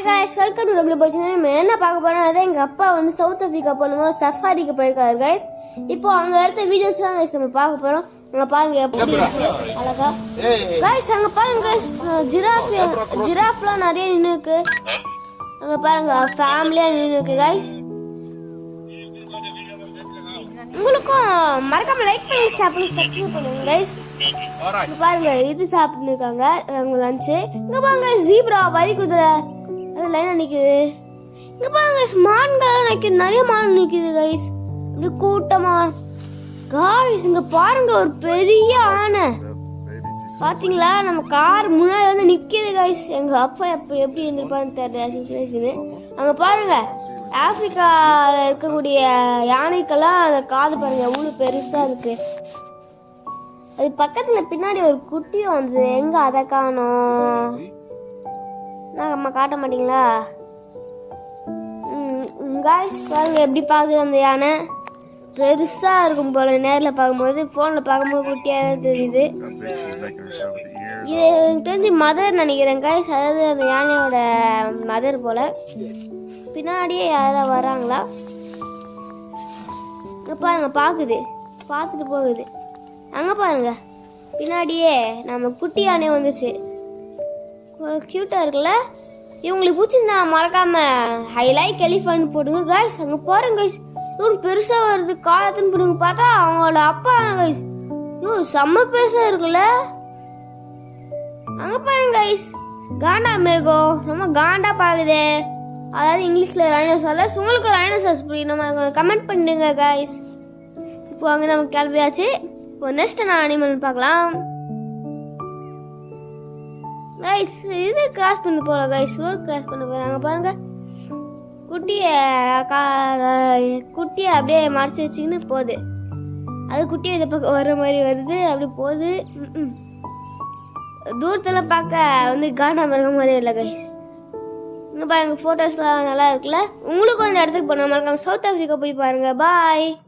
Hi guys welcome to W போச்சு நம்ம என்ன பார்க்க போறோம் அதான் எங்க அப்பா வந்து சவுத் ஆப்பிரிக்கா போனோம்? சஃபாரிக்கு போயிருக்காரு கைஸ் இப்போ அங்க எடுத்த வீடியோஸ் தான் கைஸ் நம்ம பார்க்க போறோம். அங்க பாருங்க எப்படி. அழகா. கைஸ் அங்க பாருங்க கைஸ் ஜிராஃப் ஜிராஃப்லாம் நிறைய நின்று இருக்கு. அங்க பாருங்க ஃபேமிலியா நின்று இருக்கு கைஸ் உங்களுக்கும் மறக்காம லைக் பண்ணி சாப்பிட்டு சப்ஸ்கிரைப் பண்ணுங்க கைஸ் பாருங்க இது சாப்பிட்டு இருக்காங்க அவங்க லஞ்சு இங்க பாருங்க ஜீப்ரா வரி குதிரை லைனா நிக்குது. இங்கே பாருங்க மான்கள்லாம் நிற்குது நிறைய மான் நிற்குது கைஸ் அப்படி கூட்டமாக காய்ஸ் இங்கே பாருங்க ஒரு பெரிய ஆனை. பார்த்தீங்களா நம்ம கார் முன்னாடி வந்து நிற்குது கைஸ் எங்கள் அப்பா எப்போ எப்படி இருந்திருப்பான்னு தெரியல சுச்சுவேஷனு அங்கே பாருங்க ஆப்பிரிக்கால இருக்கக்கூடிய யானைக்கெல்லாம் அந்த காது பாருங்க எவ்வளோ பெருசாக இருக்கு. அது பக்கத்தில் பின்னாடி ஒரு குட்டியும் வந்தது. எங்கே அதை காணோம்? நான் அம்மா காட்ட மாட்டீங்களா? காய்ஸ் பாருங்க எப்படி பார்க்குது அந்த யானை? பெருசாக இருக்கும் போல நேரில் பார்க்கும்போது ஃபோனில் பார்க்கும்போது குட்டியாக தான் தெரியுது. இது எனக்கு தெரிஞ்சு மதர் நினைக்கிறேன் காய்ஸ் அதாவது அந்த யானையோட மதர் போல். பின்னாடியே யாராவது வராங்களா? பாருங்க பார்க்குது. பார்த்துட்டு போகுது. அங்கே பாருங்க பின்னாடியே நம்ம குட்டி யானை வந்துச்சு க்யூட்டாக இருக்குல்ல? இவங்களுக்கு பிடிச்சிருந்தா மறக்காம ஐ லைக் எலிஃபண்ட் போடுங்க கைஸ் அங்கே போகிறேன் கைஸ் இவன் பெருசாக வருது. காலத்துன்னு போடுங்க. பார்த்தா அவங்களோட அப்பா கைஸ் ஐயோ செம்ம பெருசாக இருக்குல்ல? அங்கே பாருங்க கைஸ் காண்டா மிருகம் ரொம்ப காண்டா பாக்குதே. அதாவது இங்கிலீஷில் ரைனோசார்ஸ் உங்களுக்கு ரைனோசாரஸ் புரியும் நம்ம கமெண்ட் பண்ணுங்க கைஸ் இப்போ அங்கே நமக்கு கிளம்பியாச்சு. இப்போ நெக்ஸ்ட் நான் அனிமல் பார்க்கலாம். கைஸ் இது கிராஸ் பண்ண போகலாம் கைஸ் ரோட் கிராஸ் பண்ண போகிறாங்க பாருங்க. குட்டிய கா- குட்டியை அப்படியே மறைச்சி வச்சுக்கின்னு போகுது. அது குட்டியை இந்த பக்கம் வர்ற மாதிரி வருது அப்படி போகுது. தூரத்தில் பார்க்க வந்து காண்டா மிருகம் மாதிரி இல்லை கைஸ் இங்கே பாருங்க ஃபோட்டோஸ்லாம் நல்லா இருக்குல்ல? உங்களுக்கும் அந்த இடத்துக்கு போன மறக்காம சவுத் ஆஃப்ரிக்கா போய் பாருங்க. பாய்